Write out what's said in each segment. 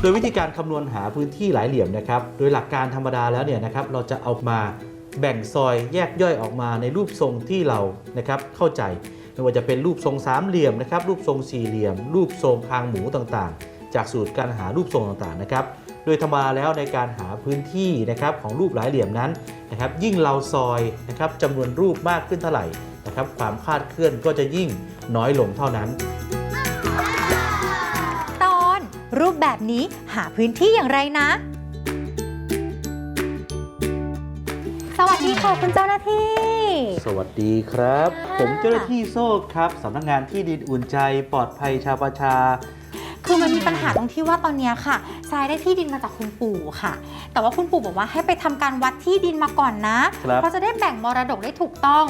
โดยวิธีการคำนวณหาพื้นที่หลายเหลี่ยมนะครับ โดยหลักการธรรมดาแล้วเนี่ยนะครับเราจะเอามาแบ่งซอยแยกย่อยออกมาในรูปทรงที่เรานะครับเข้าใจ ไม่ว่าจะเป็นรูปทรงสามเหลี่ยมนะครับรูปทรงสี่เหลี่ยม รูปทรงคางหมูต่างๆ จากสูตรการหารูปทรงต่างๆนะครับโดยธรรมดาแล้วในการหาพื้นที่นะครับของรูปหลายเหลี่ยมนั้นนะครับยิ่งเราซอยนะครับจำนวนรูปมากขึ้นเท่าไหร่นะครับความคาดเคลื่อนก็จะยิ่งน้อยลงเท่านั้น ตอนรูปแบบนี้หาพื้นที่อย่างไรนะ สวัสดีค่ะคุณเจ้าหน้าที่ สวัสดีครับค่ะผมเจ้าหน้าที่โซ่ครับสำนักงานที่ดินอุ่นใจปลอดภัยชาวประชา คือมันมีปัญหาตรงที่ว่าตอนเนี้ยค่ะทรายได้ที่ดินมาจากคุณปู่ค่ะ แต่ว่าคุณปู่บอกว่าให้ไปทำการวัดที่ดินมาก่อนนะ ครับ เพราะจะได้แบ่งมรดกได้ถูกต้อง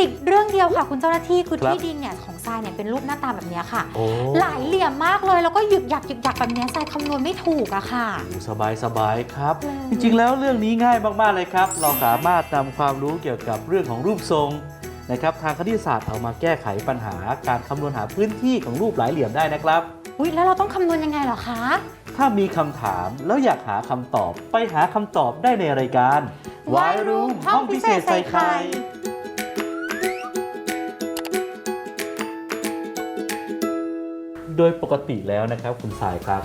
ติดเรื่องเดียวค่ะ คุณเจ้าหน้าที่คือครับที่ดินเนี่ยของทรายเนี่ยเป็นรูปหน้าตาแบบเนี้ยค่ะโอ้หลายเหลี่ยมมากเลยแล้วก็หยึกหยักหยึกหยักแบบเนี้ยทรายคำนวณไม่ถูกอะค่ะสบายสบายครับเลยจริงๆแล้วเรื่องนี้ง่ายมากๆเลยครับ เราสามารถนำความรู้เกี่ยวกับเรื่องของรูปทรงนะครับทางคณิตศาสตร์เอามาแก้ไขปัญหาการคำนวณหาพื้นที่ของรูปหลายเหลี่ยมได้นะครับอุ้ยแล้วเราต้องคำนวณยังไงเหรอคะ ถ้ามีคำถามแล้วอยากหาคำตอบไปหาคำตอบได้ในรายการ Why Room ห้องพิเศษใส่ไข่ โดยปกติแล้วนะครับคุณสายครับ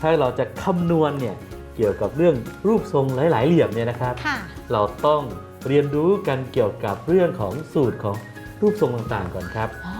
ถ้าเราจะคำนวณเนี่ยเกี่ยวกับเรื่องรูปทรงหลาย ๆ เหลี่ยมเนี่ยนะครับ ค่ะ เราต้องเรียนรู้กันเกี่ยวกับเรื่องของสูตรของรูปทรงต่างๆก่อนครับ อ๋อ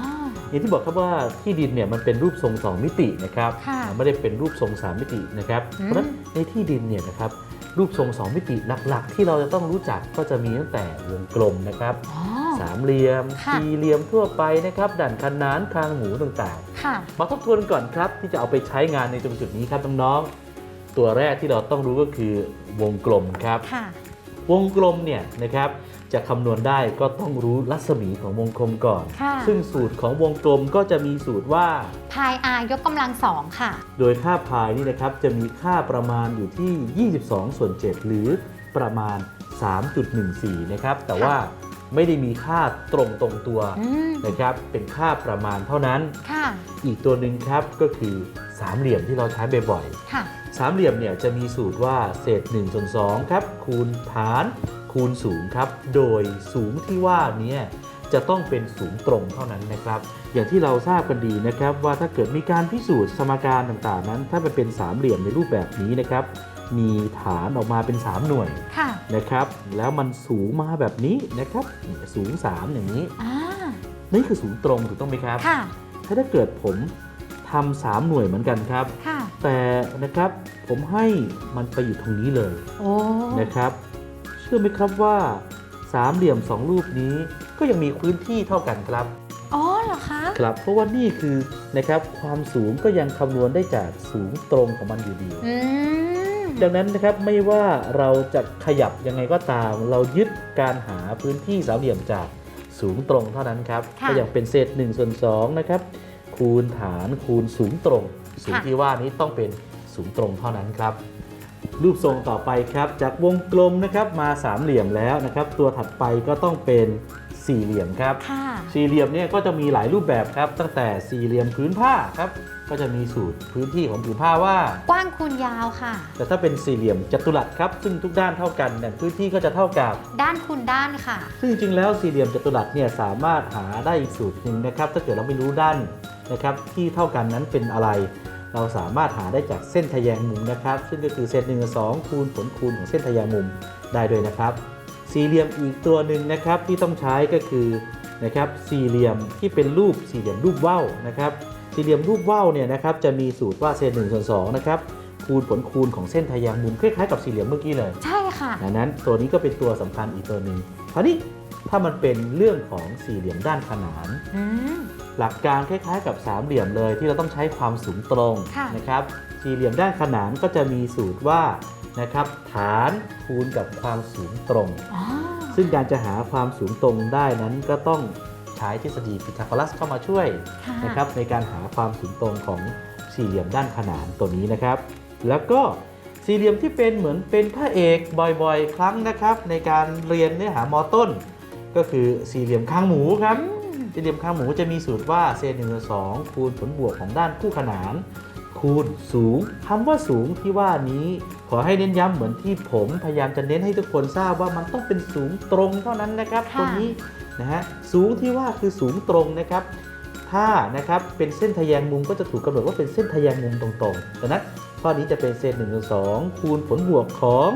อย่างที่บอกครับว่าที่ดินเนี่ยมันเป็นรูปทรง 2 มิตินะครับค่ะไม่ได้เป็นรูปทรง 3 มิตินะครับอืมเพราะฉะนั้นในที่ดินเนี่ยนะครับรูปทรง 2 มิติหลักๆ ที่เราจะต้องรู้จักก็จะมีตั้งแต่วงกลมนะครับ อ๋อ สามเหลี่ยมค่ะสี่เหลี่ยมทั่วไปนะครับด่านขนานคางหมูต่างค่ะ ๆ มาทบทวนก่อนครับ ที่จะเอาไปใช้งานในตรงจุดนี้ครับน้องๆตัวแรกที่เราต้องรู้ก็คือวงกลมครับ ค่ะ วงกลมเนี่ยนะครับจะคำนวณได้ก็ต้องรู้รัศมีของวงกลมก่อน ค่ะ ซึ่งสูตรของวงกลมก็จะมีสูตรว่า พาย r ยกกำลังสองค่ะ โดยค่าพายนี่นะครับจะมีค่าประมาณอยู่ที่ 22 ส่วน 7 หรือประมาณ 3.14 นะครับ แต่ว่า ไม่ได้มีค่าตรงตรงตัวอืมนะครับเป็นค่าประมาณเท่านั้นค่ะอีกตัวหนึ่งครับก็คือสามเหลี่ยมที่เราใช้บ่อยๆค่ะสามเหลี่ยมเนี่ยจะมีสูตรว่าเศษ1ส่วน2ครับคูณฐานคูณสูงครับ โดยสูงที่ว่าเนี้จะต้องเป็นสูงตรงเท่านั้นนะครับ อย่างที่เราทราบกันดีนะครับว่าถ้าเกิดมีการพิสูจน์สมการต่างๆ นั้น ถ้ามันเป็นสามเหลี่ยมในรูปแบบนี้นะครับ มีฐานออกมาเป็น 3 หน่วยค่ะนะครับ แล้วมันสูงมาแบบนี้นะครับ สูง 3 อย่างนี้อ่านี่คือสูงตรงถูกต้องไหมครับค่ะถ้าถ้าเกิดผมทำสามหน่วยเหมือนกันครับค่ะแต่นะครับผมให้มันไปอยู่ตรงนี้เลยโอ้นะครับ เชื่อไหมครับว่าสามเหลี่ยมสองรูปนี้ก็ยังมีพื้นที่เท่ากันครับ อ๋อเหรอคะ ครับ เพราะว่านี่คือนะครับความสูงก็ยังคำนวณได้จากสูงตรงของมันอยู่ดีอืม ดังนั้นนะครับไม่ว่าเราจะขยับยังไงก็ตาม เรายึดการหาพื้นที่สามเหลี่ยมจากสูงตรงเท่านั้นครับค่ะก็ยังเป็นเศษ1ส่วน2นะครับคูณฐานคูณสูงตรง สูงค่ะ ที่ว่านี้ต้องเป็นสูงตรงเท่านั้นครับ รูปทรงต่อไปครับ จากวงกลมนะครับมาสามเหลี่ยมแล้วนะครับ ตัวถัดไปก็ต้องเป็น สี่เหลี่ยมครับ ค่ะสี่เหลี่ยมเนี่ยก็จะมีหลายรูปแบบครับ ตั้งแต่สี่เหลี่ยมพื้นผ้าครับ ก็จะมีสูตรพื้นที่ของผืนผ้าว่า กว้างคูณยาวค่ะ แต่ถ้าเป็นสี่เหลี่ยมจัตุรัสครับ ซึ่งทุกด้านเท่ากันเนี่ยพื้นที่ก็จะเท่ากับ ด้านคูณด้านค่ะ ซึ่งจริงๆแล้วสี่เหลี่ยมจัตุรัสเนี่ยสามารถหาได้อีกสูตรหนึ่งนะครับ ถ้าเกิดเราไม่รู้ด้านนะครับที่เท่ากันนั้นเป็นอะไร เราสามารถหาได้จากเส้นทะแยงมุมนะครับ ซึ่งก็คือเศษหนึ่งกับสองคูณผลคูณของเส้นทะแยงมุมได้ด้วยนะครับ สี่เหลี่ยมอีกตัวหนึ่งนะครับที่ต้องใช้ก็คือนะครับสี่เหลี่ยมที่เป็นรูปสี่เหลี่ยมรูปว่าวนะครับสี่เหลี่ยมรูปว่าวเนี่ยนะครับจะมีสูตรว่าเศษหนึ่งส่วนสองนะครับคูณผลคูณของเส้นทะแยงมุมคล้ายๆกับสี่เหลี่ยมเมื่อกี้เลยใช่ค่ะดังนั้นตัวนี้ก็เป็นตัวสำคัญอีกตัวหนึ่งคราวนี้ถ้ามันเป็นเรื่องของสี่เหลี่ยมด้านขนานอืมหลักการคล้ายๆ กับสามเหลี่ยมเลยที่เราต้องใช้ความสูงตรงค่ะนะครับสี่เหลี่ยมด้านขนานก็จะมีสูตรว่า นะครับ ฐานคูณกับความสูงตรงอ๋อซึ่งการจะหาความสูงตรงได้นั้นก็ต้องใช้ช้ทฤษฎีพีทาโกรัสเข้ามาช่วยค่ะนะครับในการหาความสูงตรงของสี่เหลี่ยมด้านขนานตัวนี้นะครับ แล้วก็สี่เหลี่ยมที่เป็นเหมือนเป็นพระเอกบ่อยๆ ครั้งนะครับ ในการเรียนเนื้อหามอต้น ก็คือสี่เหลี่ยมข้างหมูครับสี่เหลี่ยมข้างหมูจะมีสูตรว่าเศษหนึ่งส่วนสองคูณผลบวกของด้านคู่ขนาน คูณสูงคำว่าสูงที่ว่านี้ขอให้เน้นย้ำเหมือนที่ผมพยายามจะเน้นให้ทุกคนทราบว่ามันต้องเป็นสูงตรงเท่านั้นนะครับค่ะตัวนี้นะฮะสูงที่ว่าคือสูงตรงนะครับถ้านะครับเป็นเส้นทะแยงมุมก็จะถูกกำหนดว่าเป็นเส้นทะแยงมุมตรงๆดังนั้นข้อนี้จะเป็นเศษหนึ่งส่วนสองคูณผลบวกของ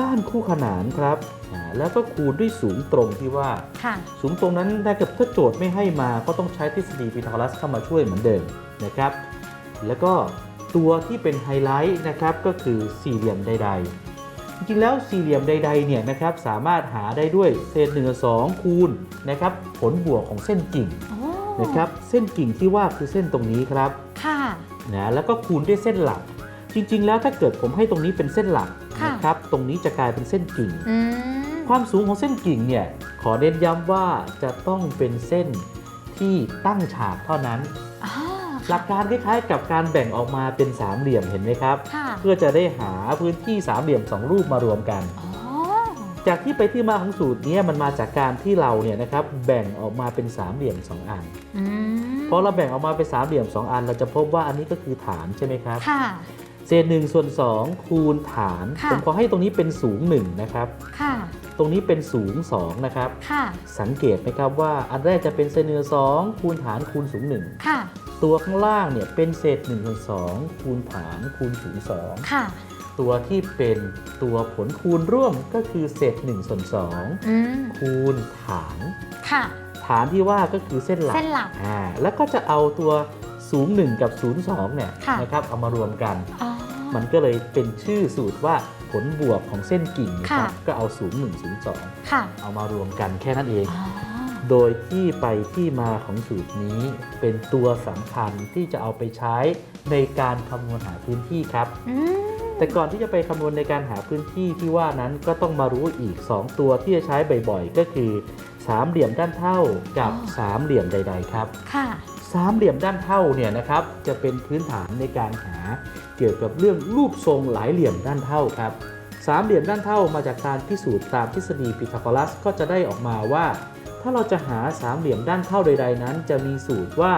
ด้านคู่ขนานครับอ่าแล้วก็คูณด้วยสูงตรงที่ว่าค่ะสูงตรงนั้นถ้าเกิดถ้าโจทย์ไม่ให้มาก็ต้องใช้ทฤษฎีพีทาโกรัสเข้ามาช่วยเหมือนเดิมนะครับ แล้วก็ตัวที่เป็นไฮไลท์นะครับก็คือสี่เหลี่ยมใด ๆ จริงๆแล้วสี่เหลี่ยมใดๆเนี่ยนะครับสามารถหาได้ด้วยเศษหนึ่งสองคูณนะครับผลบวกของเส้นกิ่งโอ้นะครับเส้นกิ่งที่ว่าคือเส้นตรงนี้ครับค่ะนะแล้วก็คูณด้วยเส้นหลัก จริง ๆ แล้วถ้าเกิดผมให้ตรงนี้เป็นเส้นหลักค่ะนะครับตรงนี้จะกลายเป็นเส้นกิ่งอืมความสูงของเส้นกิ่งเนี่ยขอเน้นย้ำว่าจะต้องเป็นเส้นที่ตั้งฉากเท่านั้นอ๋อ หลักการคล้ายๆกับการแบ่งออกมาเป็นสามเหลี่ยมเห็นไหมครับ ค่ะเพื่อจะได้หาพื้นที่สามเหลี่ยมสองรูปมารวมกัน อ๋อ จากที่ไปที่มาของสูตรเนี้มันมาจากการที่เราเนี่ยนะครับแบ่งออกมาเป็นสามเหลี่ยมสองอันอืมพอเราแบ่งออกมาเป็นสามเหลี่ยมสองอัน เราจะพบว่าอันนี้ก็คือฐานใช่ไหมครับ ค่ะ เศษหนึ่งส่วนสองคูณฐาน ค่ะ ผมขอให้ตรงนี้เป็นสูงหนึ่งนะครับ ค่ะ ตรงนี้เป็นสูงสองนะครับ ค่ะ สังเกตไหมครับว่าอันแรกจะเป็นเศษหนึ่งส่วนสองคูณฐานคูณสูงหนึ่งค่ะ ตัวข้างล่างเนี่ยเป็นเศษ1ส่วน2คูณฐานคูณสูงค่ะ2ตัวที่เป็นตัวผลคูณร่วมก็คือเศษ1ส่วนอืม2คูณฐาน ค่ะ ฐานที่ว่าก็คือเส้นหลัก เส้นหลัก อ่าแล้วก็จะเอาตัวสูง1กับสูง2เนี่ยค่ะ นะครับเอามารวมกัน อ๋อ มันก็เลยเป็นชื่อสูตรว่าผลบวกของเส้นกิ่งนะครับค่ะก็เอาสูง1สูงค่ะ2เอามารวมกันแค่นั้นเองอ๋อโดยที่ไปที่มาของสูตรนี้เป็นตัวสำคัญที่จะเอาไปใช้ในการคำนวณหาพื้นที่ครับอืมแต่ก่อนที่จะไปคำนวณในการหาพื้นที่ที่ว่านั้นก็ต้องมารู้อีก 2 ตัวที่จะใช้บ่อยๆ ก็คือสามเหลี่ยมด้านเท่ากับสามเหลี่ยมใด ๆ ครับ ค่ะสามเหลี่ยมด้านเท่าเนี่ยนะครับจะเป็นพื้นฐานในการหาเกี่ยวกับเรื่องรูปทรงหลายเหลี่ยมด้านเท่าครับสามเหลี่ยมด้านเท่ามาจากการพิสูจน์ตามทฤษฎีพีทาโกรัสก็จะได้ออกมาว่า ถ้าเราจะหาสามเหลี่ยมด้านเท่าใด ๆ นั้น จะมีสูตรว่า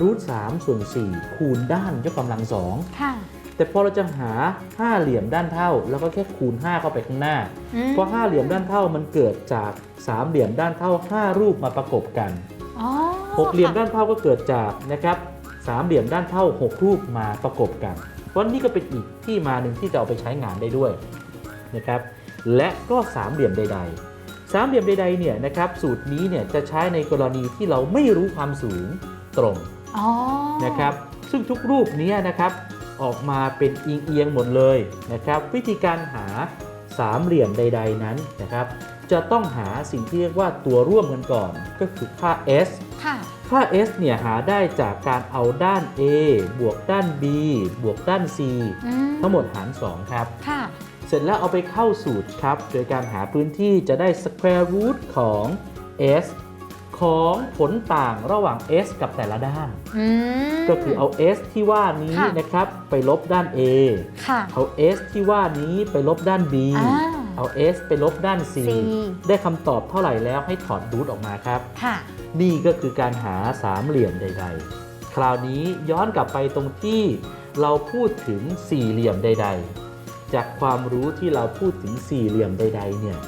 รูท3ส่วน4คูณด้านยกกำลังสองค่ะแต่พอเราจะหาห้าเหลี่ยมด้านเท่า แล้วก็แค่คูณ 5 เข้าไปข้างหน้าอืมเพราะห้าเหลี่ยมด้านเท่ามันเกิดจากสามเหลี่ยมด้านเท่า 5 รูปมาประกบกันอ๋อหกเหลี่ยมค่ะด้านเท่าก็เกิดจากนะครับสามเหลี่ยมด้านเท่า 6 รูปมาประกบกัน เพราะนี่ก็เป็นอีกที่มาหนึ่งที่จะเอาไปใช้งานได้ด้วยนะครับและก็สามเหลี่ยมใด ๆ สามเหลี่ยมใดๆเนี่ยนะครับสูตรนี้เนี่ยจะใช้ในกรณีที่เราไม่รู้ความสูงตรงอ๋อนะครับซึ่งทุกรูปเนี้นะครับออกมาเป็นเอียงๆหมดเลยนะครับวิธีการหาสามเหลี่ยมใด ๆนั้นนะครับจะต้องหาสิ่งที่เรียกว่าตัวร่วมกันก่อน ก็คือค่า s ค่ะ ค่า s เนี่ยหาได้จากการเอาด้าน a บวกด้าน b บวกด้าน c อืมทั้งหมดหาร 2 ครับ ค่ะ เสร็จแล้วเอาไปเข้าสูตรครับ โดยการหาพื้นที่จะได้ square root ของ s ของผลต่างระหว่าง s กับแต่ละด้าน อืม ก็คือเอา s ที่ว่านี้ค่ะ นะครับ ไปลบด้าน a ค่ะ เอา s ที่ว่านี้ไปลบด้าน b อ่าเอา s ไปลบด้าน c C ได้คำตอบเท่าไหร่แล้วให้ถอดรูทออกมาครับ ค่ะ นี่ก็คือการหาสามเหลี่ยมใด ๆ คราวนี้ย้อนกลับไปตรงที่เราพูดถึงสี่เหลี่ยมใด ๆ จากความรู้ที่เราพูดถึงสี่เหลี่ยมใด ๆ เนี่ย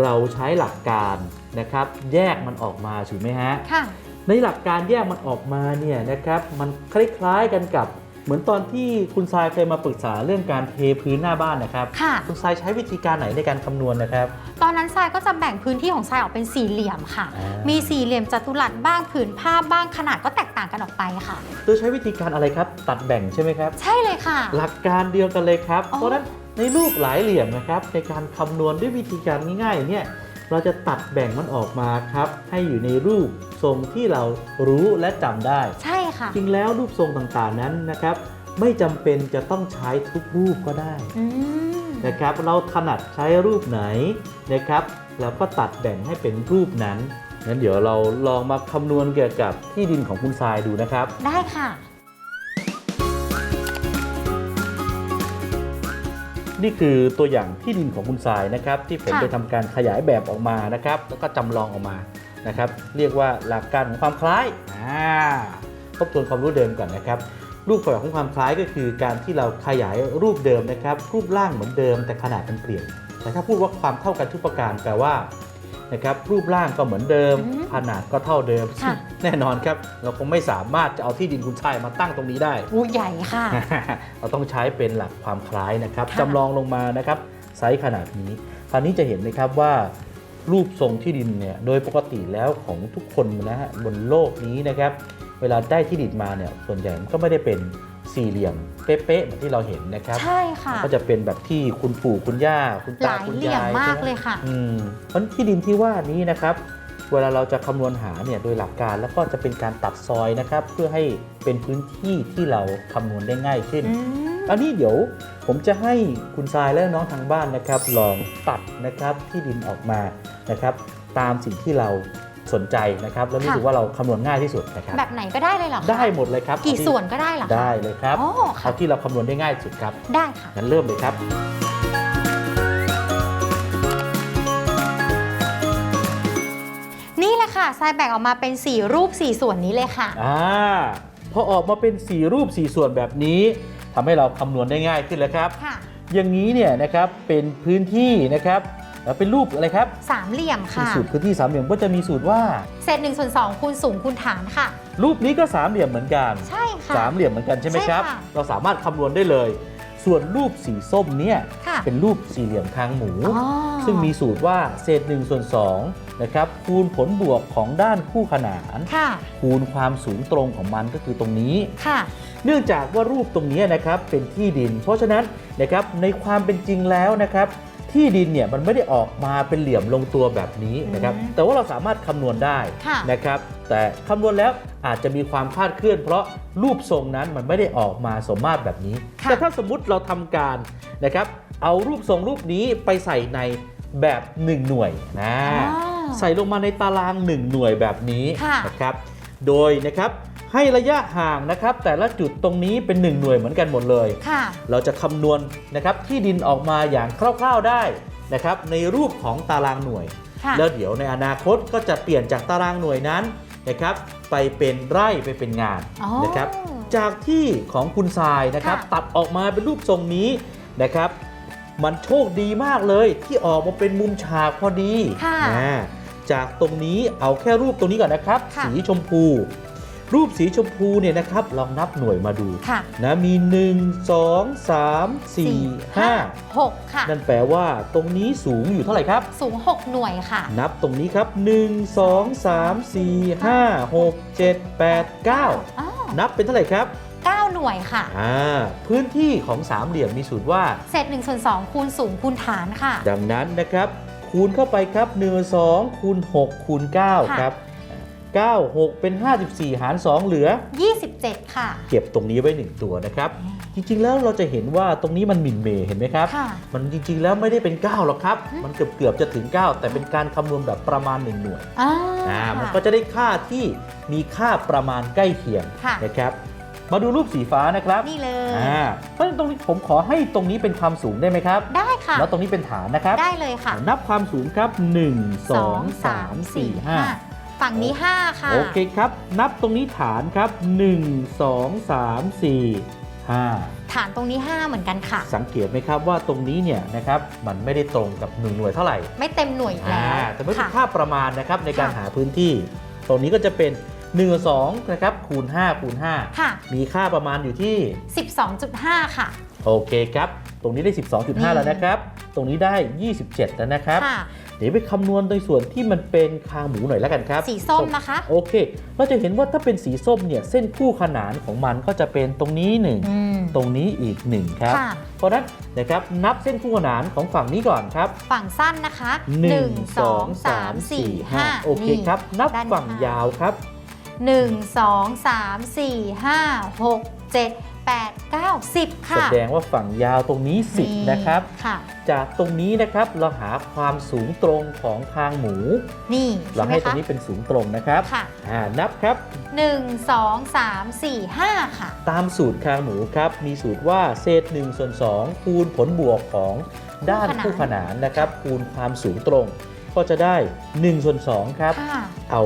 เราใช้หลักการนะครับ แยกมันออกมาถูกไหมฮะ ค่ะ ในหลักการแยกมันออกมาเนี่ยนะครับ มันคล้ายๆกันกับ เหมือนตอนที่คุณทรายเคยมาปรึกษาเรื่องการเทพื้นหน้าบ้านนะครับค่ะ คุณทรายใช้วิธีการไหนในการคำนวณนะครับ ตอนนั้นทรายก็จะแบ่งพื้นที่ของทรายออกเป็นสี่เหลี่ยมค่ะ อ่ามี มีสี่เหลี่ยมจัตุรัสบ้างผืนผ้าบ้างขนาดก็แตกต่างกันออกไปค่ะ โดยใช้วิธีการอะไรครับ ตัดแบ่งใช่ไหมครับ ใช่เลยค่ะ หลักการเดียวกันเลยครับ อ๋อ เพราะฉะนั้นในรูปหลายเหลี่ยมนะครับ ในการคำนวณด้วยวิธีการง่ายๆเนี่ย เราจะตัดแบ่งมันออกมาครับ ให้อยู่ในรูปทรงที่เรารู้และจำได้ ใช่ค่ะ จริงแล้วรูปทรงต่างๆนั้นนะครับ ไม่จำเป็นจะต้องใช้ทุกรูปก็ได้อืมนะครับ เราถนัดใช้รูปไหนนะครับแล้วก็ตัดแบ่งให้เป็นรูปนั้นงั้นเดี๋ยวเราลองมาคำนวณเกี่ยวกับที่ดินของคุณทรายดูนะครับ ได้ค่ะ นี่คือตัวอย่างที่ดินของคุณทรายนะครับ ที่ผมค่ะไปทำการขยายแบบออกมานะครับ แล้วก็จำลองออกมานะครับ เรียกว่าหลักการของความคล้ายอ่าทบทวนความรู้เดิมก่อนนะครับ รูปแบบของความคล้ายก็คือการที่เราขยายรูปเดิมนะครับ รูปร่างเหมือนเดิมแต่ขนาดมันเปลี่ยน แต่ถ้าพูดว่าความเท่ากันทุกประการแปลว่า นะครับรูปร่างก็เหมือนเดิมอืมขนาดก็เท่าเดิม ค่ะ แน่นอนครับ เราคงไม่สามารถจะเอาที่ดินคุณชายมาตั้งตรงนี้ได้ อู้ใหญ่ค่ะ เราต้องใช้เป็นหลักความคล้ายนะครับค่ะ จำลองลงมานะครับไซส์ขนาดนี้คราวนี้จะเห็นไหมครับว่า รูปทรงที่ดินเนี่ยโดยปกติแล้วของทุกคนนะฮะบนโลกนี้นะครับ เวลาได้ที่ดินมาเนี่ยส่วนใหญ่มันก็ไม่ได้เป็น สี่เหลี่ยมเป๊ะๆเหมือนที่เราเห็นนะครับ ใช่ค่ะ ก็จะเป็นแบบที่คุณปู่คุณย่า คุณหตาลายคุณเหลี่ยมยายมากใช่ไหเลยค่ะ อืมเพราะที่ดินที่ว่านี้นะครับ เวลาเราจะคำนวณหาเนี่ยโดยหลักการแล้วก็จะเป็นการตัดซอยนะครับ เพื่อให้เป็นพื้นที่ที่เราคำนวณได้ง่ายขึ้น อืม อันนี้เดี๋ยวผมจะให้คุณทรายและน้องทางบ้านนะครับ ลองตัดนะครับที่ดินออกมานะครับ ตามสิ่งที่เรา สนใจนะครับแล้วรู้สึกว่าเราคำนวณง่ายที่สุดนะครับแบบไหนก็ได้เลยเหรอคะได้หมดเลยครับกี่เอาที่ส่วนก็ได้เหรอคะ ได้เลยครับอ๋อค่ะ เอาที่เราคำนวณได้ง่ายสุดครับได้ค่ะ งั้นเริ่มเลยครับ นี่แหละค่ะทรายแบ่งออกมาเป็น 4 รูป 4 ส่วนนี้เลยค่ะ อ่าพอออกมาเป็น 4 รูป 4 ส่วนแบบนี้ทำให้เราคำนวณได้ง่ายขึ้นแล้วครับ ค่ะ อย่างนี้เนี่ยนะครับเป็นพื้นที่นะครับ แล้วเป็นรูปอะไรครับสามเหลี่ยมค่ะ สูตรพื้นที่สามเหลี่ยมก็จะมีสูตรว่า เศษ1ส่วน2คูณสูงคูณฐานค่ะ รูปนี้ก็สามเหลี่ยมเหมือนกันใช่ค่ะ สามเหลี่ยมเหมือนกันใช่ไหมครับ ใช่ค่ะ เราสามารถคำนวณได้เลย ส่วนรูปสีส้มเนี่ยค่ะเป็นรูปสี่เหลี่ยมคางหมู อ๋อซึ่งมีสูตรว่าเศษ1ส่วน2นะครับคูณผลบวกของด้านคู่ขนาน ค่ะคูณความสูงตรงของมันก็คือตรงนี้ ค่ะ เนื่องจากว่ารูปตรงนี้นะครับเป็นที่ดิน เพราะฉะนั้นนะครับในความเป็นจริงแล้วนะครับ ที่ดินเนี่ยมันไม่ได้ออกมาเป็นเหลี่ยมลงตัวแบบนี้นะครับอืมแต่ว่าเราสามารถคำนวณได้ค่ะนะครับแต่คำนวณแล้วอาจจะมีความคลาดเคลื่อน เพราะรูปทรงนั้นมันไม่ได้ออกมาสมมาตรแบบนี้ค่ะแต่ถ้าสมมุติเราทำการนะครับเอารูปทรงรูปนี้ไปใส่ในแบบ 1 หน่วยนะอ๋อใส่ลงมาในตาราง 1 หน่วยแบบนี้ค่ะนะครับโดยนะครับ ให้ระยะห่างนะครับ แต่ละจุดตรงนี้เป็น 1 หน่วยเหมือนกันหมดเลยค่ะเราจะคำนวณนะครับที่ดินออกมาอย่างคร่าวๆได้นะครับในรูปของตารางหน่วยค่ะแล้วเดี๋ยวในอนาคตก็จะเปลี่ยนจากตารางหน่วยนั้นนะครับไปเป็นไร่ไปเป็นงานอ๋อนะครับจากที่ของคุณทรายนะครับค่ะตัดออกมาเป็นรูปทรงนี้นะครับ มันโชคดีมากเลยที่ออกมาเป็นมุมฉากพอดีค่ะนะจากตรงนี้เอาแค่รูปตรงนี้ก่อนนะครับค่ะสีชมพู รูปสีชมพูเนี่ยนะครับลองนับหน่วยมาดูค่ะนะมี 1 2 3 4 5หกค่ะ นั่นแปลว่าตรงนี้สูงอยู่เท่าไหร่ครับ สูง 6 หน่วยค่ะ นับตรงนี้ครับ 1 2 3 4 5 6 7 8 9อ๋อนับเป็นเท่าไหร่ครับ 9 หน่วยค่ะ อ่า พื้นที่ของสามเหลี่ยมมีสูตรว่าเศษ1ส่วน2คูณสูงคูณฐานค่ะ ดังนั้นนะครับ คูณเข้าไปครับ1 2คูณ6คูณ9ค่ะครับ 9 6 เป็น 54 หาร 2 เหลือ 27 ค่ะ เก็บตรงนี้ไว้ 1 ตัวนะครับ จริงๆแล้วเราจะเห็นว่าตรงนี้มันหมิ่นเมย์เห็นไหมครับค่ะมันจริงๆแล้วไม่ได้เป็น 9 หรอกครับอืมมันเกือบๆจะถึง 9 แต่เป็นการคำนวณแบบประมาณ 1 หน่วยอ่าอ่ามันค่ะก็จะได้ค่าที่มีค่าประมาณใกล้เคียงค่ะนะครับมาดูรูปสีฟ้านะครับ นี่เลยอ่าเพราะฉะนั้นตรงนี้ผมขอให้ตรงนี้เป็นความสูงได้ไหมครับ ได้ค่ะ แล้วตรงนี้เป็นฐานนะครับ ได้เลยค่ะ นับความสูงครับ 1 2 3 4 5 ฝั่งนี้ 5 ค่ะ โอเคครับ นับตรงนี้ฐานครับ 1 2 3 4 5 ฐานตรงนี้ 5 เหมือนกันค่ะ สังเกตไหมครับว่าตรงนี้เนี่ยนะครับมันไม่ได้ตรงกับ1หน่วยเท่าไหร่ไม่เต็มหน่วยอีกแล้อ่าวแต่ไม่เป็นค่ะค่าประมาณนะครับในการค่ะหาพื้นที่ ตรงนี้ก็จะเป็น1 2นะครับคูณ5คูณค่ะ 5 มีค่าประมาณอยู่ที่ 12.5 ค่ะ โอเคครับ ตรงนี้ได้อืม12.5 แล้วนะครับ ตรงนี้ได้ 27 แล้วนะครับค่ะเดี๋ยวไปคำนวณโดยส่วนที่มันเป็นคางหมูหน่อยแล้วกันครับ สีส้มนะคะ โอเค เราจะเห็นว่าถ้าเป็นสีส้มเนี่ยเส้นคู่ขนานของมันก็จะเป็นตรงนี้หนึ่งอืมตรงนี้อีกหนึ่งครับค่ะเพราะฉะนั้นนะครับนับเส้นคู่ขนานของฝั่งนี้ก่อนครับ ฝั่งสั้นนะคะ 1 2 3 4 5 โอเคครับ นับด้านฝั่งข้างยาวครับ 1 2 3 4 5 6 7 8 9 10แสค่ะดงว่าฝั่งยาวตรงนี้ 10 นะครับ ค่ะ จากตรงนี้นะครับเราหาความสูงตรงของคางหมู นี่เราใช่ไหมให้ตรคะงนี้เป็นสูงตรงนะครับค่ะอ่านับครับ 1 2 3 4 5 ค่ะ ตามสูตรคางหมูครับ มีสูตรว่าเศษ1ส่วน2คูณผลบวกของด้านคู่คู่ขขนานนานนะครับ คูณความสูงตรง ก็จะได้1ส่วน2ครับค่ะเอา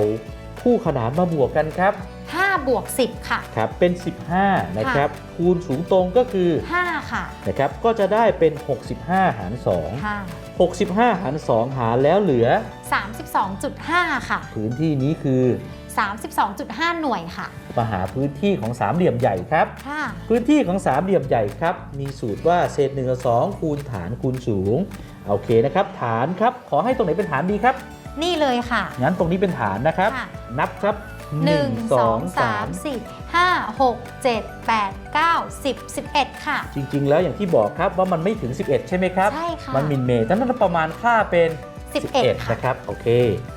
คู่ขนานมาบวกกันครับ 5 บวก 10 ค่ะ ครับ เป็น 15 นะครับ คูณสูงตรงก็คือ 5 ค่ะ นะครับ ก็จะได้เป็น 65 หารค่ะ2 65 หาร 2 หารแล้วเหลือ 32.5 ค่ะ พื้นที่นี้คือ 32.5 หน่วยค่ะมาหาพื้นที่ของสามเหลี่ยมใหญ่ครับ ค่ะ พื้นที่ของสามเหลี่ยมใหญ่ครับ มีสูตรว่าเศษ1กับ2คูณฐานคูณสูง โอเคนะครับ ฐานครับ ขอให้ตรงไหนเป็นฐานดีครับ นี่เลยค่ะ งั้นตรงนี้เป็นฐานนะครับ ค่ะ นับครับ 1 2 3 4 5 6 7 8 9 10 11 ค่ะ จริง ๆ แล้วอย่างที่บอกครับว่ามันไม่ถึง 11 ใช่ไหมครับ ใช่ค่ะ มันมินเมตรนั้นประมาณค่าเป็น 11 ค่ะ นะครับ โอเค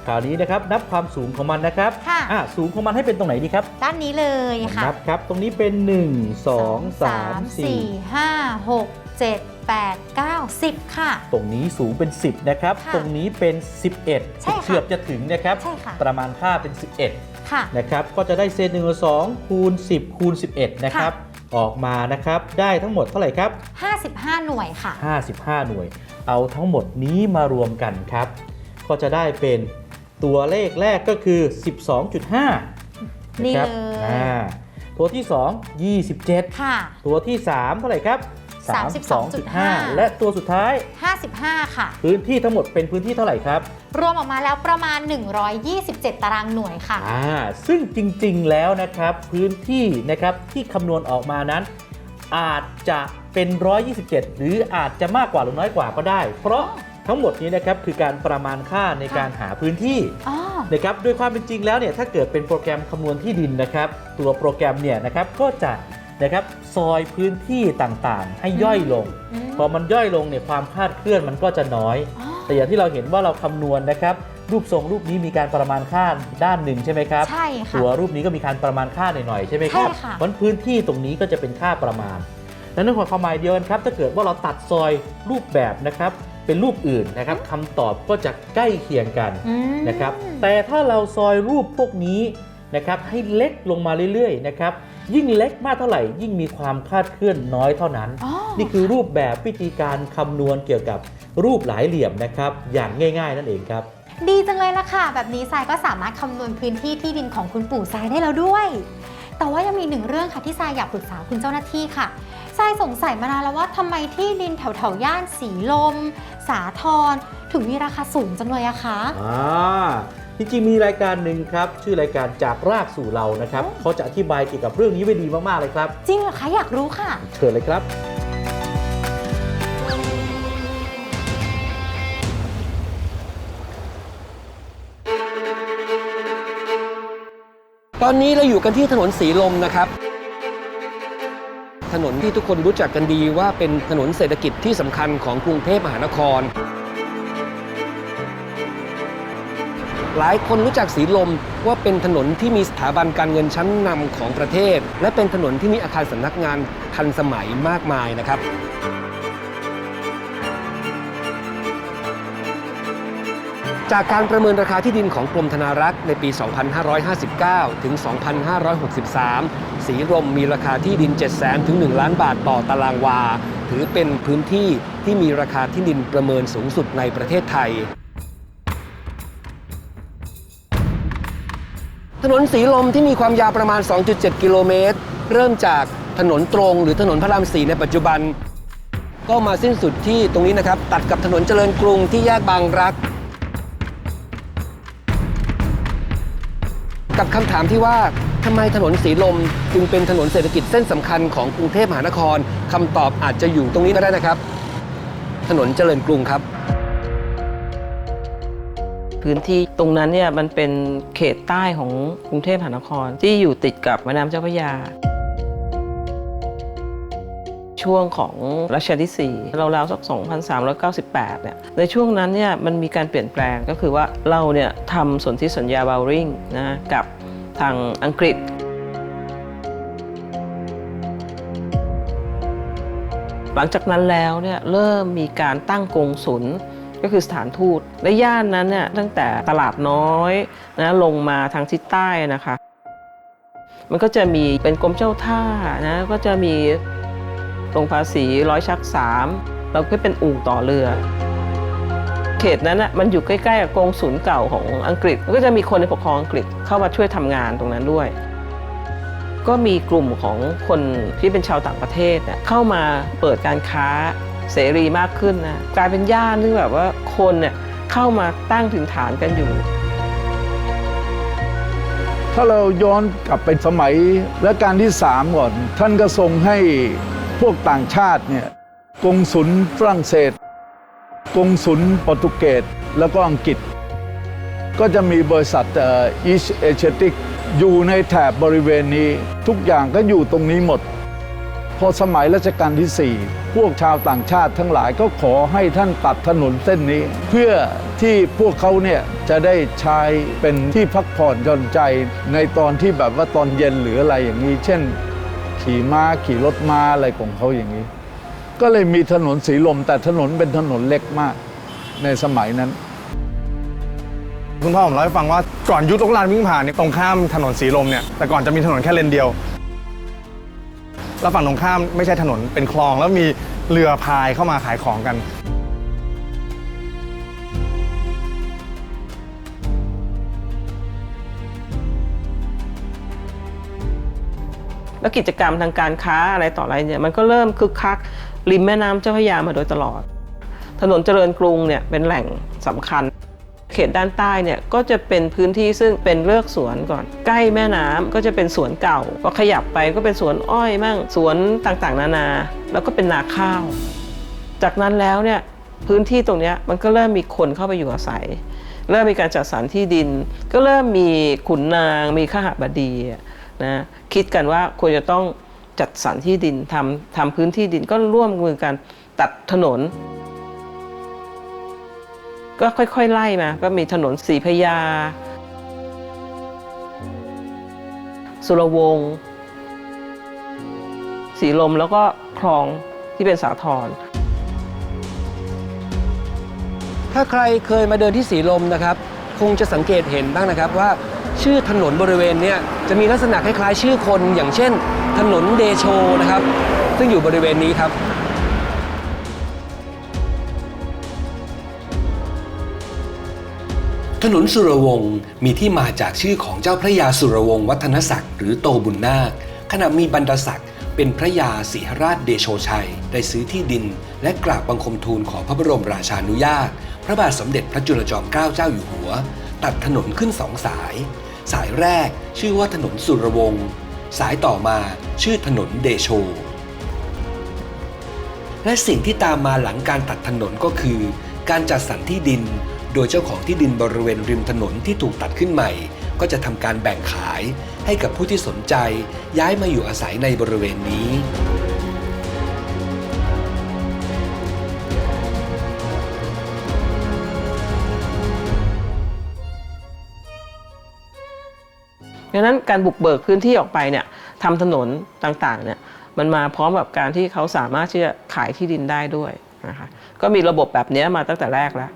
คราวนี้นะครับนับความสูงของมันนะครับค่ะ อะสูงของมันให้เป็นตรงไหนดีครับด้านนี้เลยค่ะนับครับ ตรงนี้เป็น 1 2 3 4 5 6 7 8 9 10 ค่ะ ตรงนี้สูงเป็น 10 นะครับ ค่ะตรงนี้เป็น 11ใช่ค่ะเกือบจะถึงนะครับ ใช่ค่ะ ประมาณค่าเป็น 11 ค่ะนะครับก็จะได้เศษ1ส่วน2คูณ 10 คูณ 11 นะครับ ออกมานะครับได้ทั้งหมดเท่าไหร่ครับ 55 หน่วยค่ะ 55 หน่วย เอาทั้งหมดนี้มารวมกันครับ ก็จะได้เป็นตัวเลขแรกก็คือ 12.5นี่นะครับเลยอ่าตัวที่ 2 27 ค่ะ ตัวที่ 3 เท่าไหร่ครับ 32.5 และตัวสุดท้าย 55 ค่ะ พื้นที่ทั้งหมดเป็นพื้นที่เท่าไหร่ครับรวมออกมาแล้วประมาณ 127 ตารางหน่วยค่ะ อ่าซึ่งจริงๆแล้วนะครับ พื้นที่นะครับที่คำนวณออกมานั้น อาจจะเป็น 127 หรืออาจจะมากกว่าหรือน้อยกว่าก็ได้ เพราะทั้งหมดนี้นะครับคือการประมาณค่าในการหาพื้นที่อ๋อ นะครับโดยความเป็นจริงแล้วเนี่ยถ้าเกิดเป็นโปรแกรมคำนวณที่ดินนะครับ ตัวโปรแกรมเนี่ยนะครับก็จะ นะครับซอยพื้นที่ต่างๆ ให้ย่อยลงอืมพอมันย่อยลงเนี่ยความคลาดเคลื่อนมันก็จะน้อยอ๋อแต่อย่างที่เราเห็นว่าเราคำนวณนะครับ รูปทรงรูปนี้มีการประมาณค่าด้านหนึ่งใช่ไหมครับใช่ค่ะตัวรูปนี้ก็มีการประมาณค่าหน่อยๆใช่ไหมครับใช่ค่ะเพราะพื้นที่ตรงนี้ก็จะเป็นค่าประมาณดังนั้นความหมายเดียวกันครับถ้าเกิดว่าเราตัดซอยรูปแบบนะครับเป็นรูปอื่นนะครับคำตอบก็จะใกล้เคียงกันอืมนะครับ แต่ถ้าเราซอยรูปพวกนี้ นะครับให้เล็กลงมาเรื่อยๆนะครับยิ่งเล็กมากเท่าไหร่ ยิ่งมีความคลาดเคลื่อนน้อยเท่านั้นอ๋อนี่คือรูปแบบวิธีการคำนวณเกี่ยวกับรูปหลายเหลี่ยมนะครับอย่างง่ายๆ นั่นเองครับ ดีจังเลยละค่ะ แบบนี้ทรายก็สามารถคำนวณพื้นที่ที่ดินของคุณปู่ทรายได้แล้วด้วย แต่ว่ายังมีหนึ่งเรื่องค่ะที่ทรายอยากปรึกษาคุณเจ้าหน้าที่ค่ะทรายสงสัยมานานแล้วว่าทำไมที่ดินแถวแถวๆย่านสีลม สาทรถึงมีราคาสูงจังเลยอะคะอ่า จริงๆมีรายการหนึ่งครับ ชื่อรายการจากรากสู่เรานะครับโอ้เขาจะอธิบายเกี่ยวกับเรื่องนี้ไว้ดีมากๆเลยครับ จริงเหรอคะอยากรู้ค่ะ เชิญเลยครับ ตอนนี้เราอยู่กันที่ถนนสีลมนะครับ ถนนที่ทุกคนรู้จักกันดีว่าเป็นถนนเศรษฐกิจที่สำคัญของกรุงเทพมหานคร หลายคนรู้จักสีลมว่าเป็นถนนที่มีสถาบันการเงินชั้นนำของประเทศ และเป็นถนนที่มีอาคารสำนักงานทันสมัยมากมายนะครับจากการประเมินราคาที่ดินของกรมธนารักษ์ในปี 2559 ถึง 2563 สีลมมีราคาที่ดิน7 0 0 0 0 0ถึง 1 ล้านบาทต่อตารางวา ถือเป็นพื้นที่ที่มีราคาที่ดินประเมินสูงสุดในประเทศไทย นนสีลมที่มีความยาวประมาณ 2.7 กิโลเมตร เริ่มจากถนนตรงหรือถนนพระรามสีในปัจจุบัน ก็มาสิ้นสุดที่ตรงนี้นะครับ ตัดกับถนนเจริญกรุงที่แยกบางรัก กับคำถามที่ว่าทำไมถนนสีลมจึงเป็นถนนเศรษฐกิจเส้นสำคัญของกรุงเทพมหานครคำตอบอาจจะอยู่ตรงนี้ก็ได้นะครับ ถนนเจริญกรุงครับ พื้นที่ตรงนั้นเนี่ยมันเป็นเขตใต้ของกรุงเทพมหานคร ที่อยู่ติดกับแม่น้ำเจ้าพระยา ช่วงของรัชกาลที่4เราๆสัก 2398 เนี่ย ในช่วงนั้นเนี่ยมันมีการเปลี่ยนแปลงก็คือว่าเราเนี่ยทำสนธิสัญญาบาวริงนะกับทางอังกฤษหลังจากนั้นแล้วเนี่ยเริ่มมีการตั้งกงศุล ก็คือสถานทูต และย่านนั้นเนี่ยตั้งแต่ตลาดน้อยนะลงมาทางทิศใต้นะคะ มันก็จะมีเป็นกรมเจ้าท่านะก็จะมีตรงภาษีร้อยชักสามเราก็เป็นอู่ต่อเรือ เขตนั้นอะมันอยู่ใกล้ๆกับกงศูนย์เก่าของอังกฤษก็จะมีคนในปกครองอังกฤษเข้ามาช่วยทำงานตรงนั้นด้วย ก็มีกลุ่มของคนที่เป็นชาวต่างประเทศเนี่ยเข้ามาเปิดการค้า เสรีมากขึ้นนะกลายเป็นย่านที่แบบว่าคนเนี่ยเข้ามาตั้งถิ่นฐานกันอยู่ ถ้าเราย้อนกลับไปสมัยรัชกาลที่สามก่อน ท่านก็ทรงให้พวกต่างชาติเนี่ยกงสุลฝรั่งเศส กงสุลโปรตุเกสแล้วก็อังกฤษ ก็จะมีบริษัทอีสเอเชียติกอยู่ในแถบบริเวณนี้ทุกอย่างก็อยู่ตรงนี้หมด พอสมัยรัชกาลที่ 4 พวกชาวต่างชาติทั้งหลายก็ขอให้ท่านตัดถนนเส้นนี้ เพื่อที่พวกเขาเนี่ยจะได้ใช้เป็นที่พักผ่อนหย่อนใจในตอนที่แบบว่าตอนเย็นหรืออะไรอย่างนี้ เช่น ขี่ม้าขี่รถม้าอะไรของเขาอย่างนี้ ก็เลยมีถนนสีลมแต่ถนนเป็นถนนเล็กมากในสมัยนั้นคุณพ่อผมเล่าให้ฟังว่าก่อนยุคโรงลานวิ่งผ่านเนี่ยตรงข้ามถนนสีลมเนี่ยแต่ก่อนจะมีถนนแค่เลนเดียว แล้วฝั่งตรงข้ามไม่ใช่ถนนเป็นคลอง แล้วมีเรือพายเข้ามาขายของกัน แล้วกิจกรรมทางการค้าอะไรต่ออะไรเนี่ยมันก็เริ่มคึกคักริมแม่น้ำเจ้าพระยามาโดยตลอด ถนนเจริญกรุงเนี่ยเป็นแหล่งสำคัญ ขตด้านใต้เนี่ยก็จะเป็นพื้นที่ซึ่งเป็นเลือกสวนก่อน ใกล้แม่น้ำก็จะเป็นสวนเก่าพอขยับไปก็เป็นสวนอ้อยมั่งสวนต่างๆ นานา แล้วก็เป็นนาข้าว จากนั้นแล้วเนี่ยพื้นที่ตรงนี้มันก็เริ่มมีคนเข้าไปอยู่อาศัย เริ่มมีการจัดสรรที่ดิน ก็เริ่มมีขุนนาง มีข้าหบดีนะคิดกันว่าควรจะต้องจัดสรรที่ดินทำทำพื้นที่ดินก็ร่วมมือกันตัดถนน ก็ค่อยๆไล่มา ก็มีถนนสีพระยาสุรวงศ์สีลมแล้วก็คลองที่เป็นสาทรถ้าใครเคยมาเดินที่สีลมนะครับ คงจะสังเกตเห็นบ้างนะครับว่า ชื่อถนนบริเวณเนี้ยจะมีลักษณะคล้ายๆ ชื่อคนอย่างเช่น ถนนเดโชนะครับ ซึ่งอยู่บริเวณนี้ครับ ถนนสุรวงศ์มีที่มาจากชื่อของเจ้าพระยาสุรวงศ์วัฒนศักดิ์หรือโตบุญนาค ขณะมีบรรดาศักดิ์เป็นพระยาสิหราชเดโชชัย ได้ซื้อที่ดิน และกราบบังคมทูลขอพระบรมราชานุญาต พระบาทสมเด็จพระจุลจอมเกล้าเจ้าอยู่หัว ตัดถนนขึ้นสองสาย สายแรกชื่อว่าถนนสุรวงศ์สายต่อมาชื่อถนนเดโช และสิ่งที่ตามมาหลังการตัดถนนก็คือ การจัดสรรที่ดิน โดยเจ้าของที่ดินบริเวณริมถนนที่ถูกตัดขึ้นใหม่ ก็จะทำการแบ่งขายให้กับผู้ที่สนใจย้ายมาอยู่อาศัยในบริเวณนี้ดังนั้นการบุกเบิกพื้นที่ออกไปเนี่ยทำถนนต่างๆเนี่ยมันมาพร้อมกับการที่เขาสามารถที่จะขายที่ดินได้ด้วยนะคะก็มีระบบแบบนี้มาตั้งแต่แรกแล้ว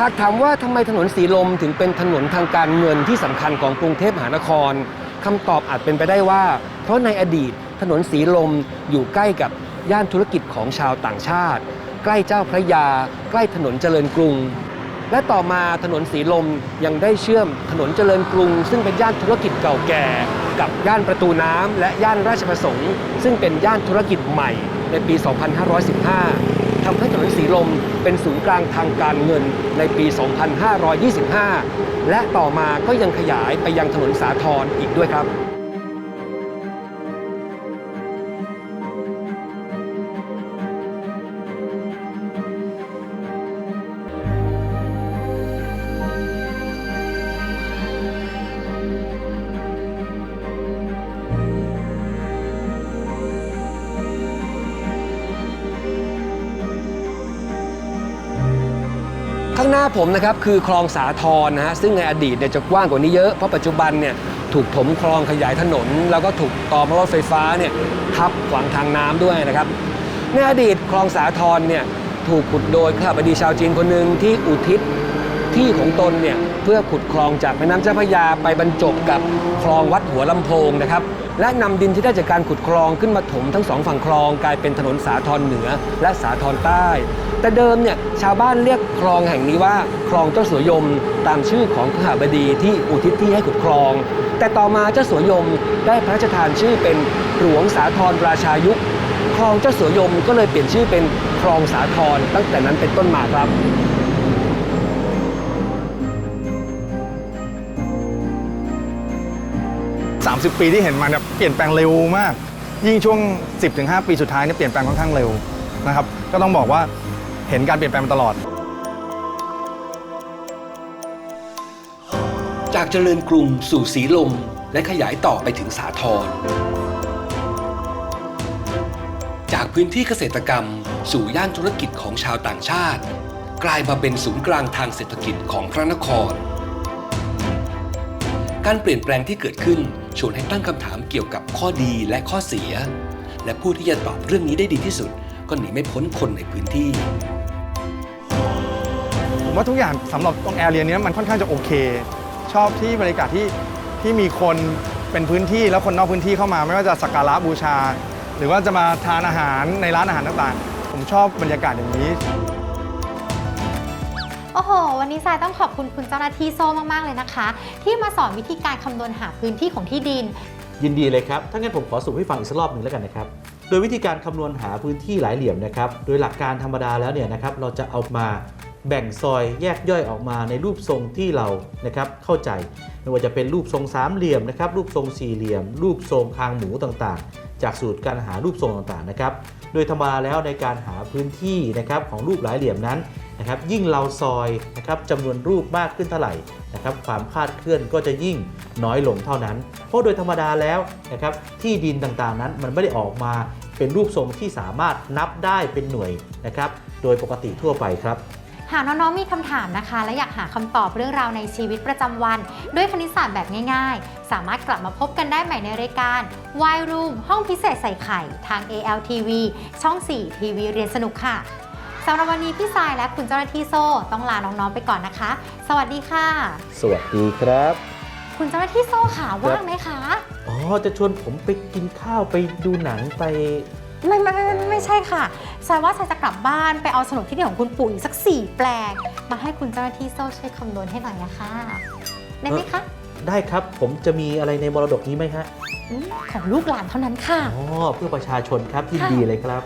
หากถามว่าทำไมถนนสีลมถึงเป็นถนนทางการเงินที่สำคัญของกรุงเทพมหานครคำตอบอาจเป็นไปได้ว่า เพราะในอดีตถนนสีลมอยู่ใกล้กับย่านธุรกิจของชาวต่างชาติ ใกล้เจ้าพระยา ใกล้ถนนเจริญกรุง และต่อมาถนนสีลมยังได้เชื่อมถนนเจริญกรุง ซึ่งเป็นย่านธุรกิจเก่าแก่ กับย่านประตูน้ำและย่านราชประสงค์ ซึ่งเป็นย่านธุรกิจใหม่ในปี 2515 ทำให้ถนนสีลมเป็นศูนย์กลางทางการเงินในปี 2525 และต่อมาก็ยังขยายไปยังถนนสาทรอีกด้วยครับ หน้าผมนะครับคือคลองสาทรนะฮะซึ่งในอดีตเนี่ยจะกว้างกว่านี้เยอะเพราะปัจจุบันเนี่ยถูกถมคลองขยายถนน แล้วก็ถูกต่อราะว่าไฟฟ้าเนี่ยทับขวางทางน้ำด้วยนะครับในอดีตคลองสาทรเนี่ยถูกขุดโดยข้าบดีชาวจีนคนหนึ่งที่อุทิศที่ของตนเนี่ยเพื่อขุดคลองจากแม่น้ำเจ้าพระยาไปบรรจบกับคลองวัดหัวลำโพงนะครับ และนำดินที่ได้จากการขุดคลองขึ้นมาถมทั้งสองฝั่งคลองกลายเป็นถนนสาทรเหนือและสาทรใต้ แต่เดิมเนี่ยชาวบ้านเรียกคลองแห่งนี้ว่าคลองเจ้าสัวยม ตามชื่อของข้าบดีที่อุทิศที่ให้ขุดคลอง แต่ต่อมาเจ้าสัวยมได้พระราชทานชื่อเป็นหลวงสาทรราชายุคคลองเจ้าสัวยมก็เลยเปลี่ยนชื่อเป็นคลองสาทรตั้งแต่นั้นเป็นต้นมาครับ 30 ปีที่เห็นมาเนี่ยเปลี่ยนแปลงเร็วมาก ยิ่งช่วง 10-5 ปีสุดท้ายเนี่ยเปลี่ยนแปลงค่อนข้างเร็วนะครับก็ต้องบอกว่าเห็นการเปลี่ยนแปลงมาตลอด จากเจริญกรุงสู่สีลม และขยายต่อไปถึงสาทรจากพื้นที่เกษตรกรรม สู่ย่านธุรกิจของชาวต่างชาติ กลายมาเป็นศูนย์กลางทางเศรษฐกิจของพระนคร การเปลี่ยนแปลงที่เกิดขึ้น ชวนให้ตั้งคำถามเกี่ยวกับข้อดีและข้อเสีย และผู้ที่จะตอบเรื่องนี้ได้ดีที่สุด ก็หนีไม่พ้นคนในพื้นที่ ผมว่าทุกอย่างสำหรับตรงแอเรียนี้มันค่อนข้างจะโอเค ชอบที่บรรยากาศที่ที่มีคนเป็นพื้นที่แล้วคนนอกพื้นที่เข้ามา ไม่ว่าจะสักการะบูชา หรือว่าจะมาทานอาหารในร้านอาหารต่างๆ ผมชอบบรรยากาศอย่างนี้ โอ้โห วันนี้ทรายต้องขอบคุณคุณเจ้าหน้าที่โซ่มาก ๆ เลยนะคะ ที่มาสอนวิธีการคำนวณหาพื้นที่ของที่ดิน ยินดีเลยครับ ถ้างั้นผมขอสรุปให้ฟังอีกสักรอบหนึ่งแล้วกันนะครับ โดยวิธีการคำนวณหาพื้นที่หลายเหลี่ยมนะครับ โดยหลักการธรรมดาแล้วเนี่ยนะครับ เราจะเอามาแบ่งซอยแยกย่อยออกมาในรูปทรงที่เรานะครับเข้าใจ ไม่ว่าจะเป็นรูปทรงสามเหลี่ยมนะครับ รูปทรงสี่เหลี่ยม รูปทรงคางหมูต่างๆ จากสูตรการหารูปทรงต่างๆนะครับ โดยธรรมดาแล้วในการหาพื้นที่นะครับของรูปหลายเหลี่ยมนั้น นะครับยิ่งเราซอยนะครับจำนวนรูปมากขึ้นเท่าไหร่นะครับความคาดเคลื่อนก็จะยิ่งน้อยลงเท่านั้น เพราะโดยธรรมดาแล้วนะครับที่ดินต่างๆนั้นมันไม่ได้ออกมาเป็นรูปทรงที่สามารถนับได้เป็นหน่วยนะครับโดยปกติทั่วไปครับหากน้องๆมีคำถามนะคะ และอยากหาคำตอบเรื่องราวในชีวิตประจำวัน ด้วยคณิตศาสตร์แบบง่ายๆ สามารถกลับมาพบกันได้ใหม่ในรายการ Y Room ห้องพิเศษใส่ไข่ ทาง ALTV ช่อง 4 ทีวีเรียนสนุกค่ะ สำหรับวันนี้พี่สายและคุณเจ้าหน้าที่โซ่ต้องลาน้องๆไปก่อนนะคะ สวัสดีค่ะ สวัสดีครับ คุณเจ้าหน้าที่โซ่ขาว่างไหมคะ อ๋อ จะชวนผมไปกินข้าวไปดูหนังไป ไม่ไม่ไม่ไม่ไม่ใช่ค่ะสายว่าสายจะกลับบ้านไปเอาโฉนดที่ดินของคุณปู่อีกสักสี่แปลง มาให้คุณเจ้าหน้าที่โซ่ช่วยคำนวณให้หน่อยนะคะได้ไหมคะได้ครับผมจะมีอะไรในมรดกนี้ไหมฮะมของลูกหลานเท่านั้นค่ะ อ๋อ เพื่อประชาชนครับยินดีเลยครับ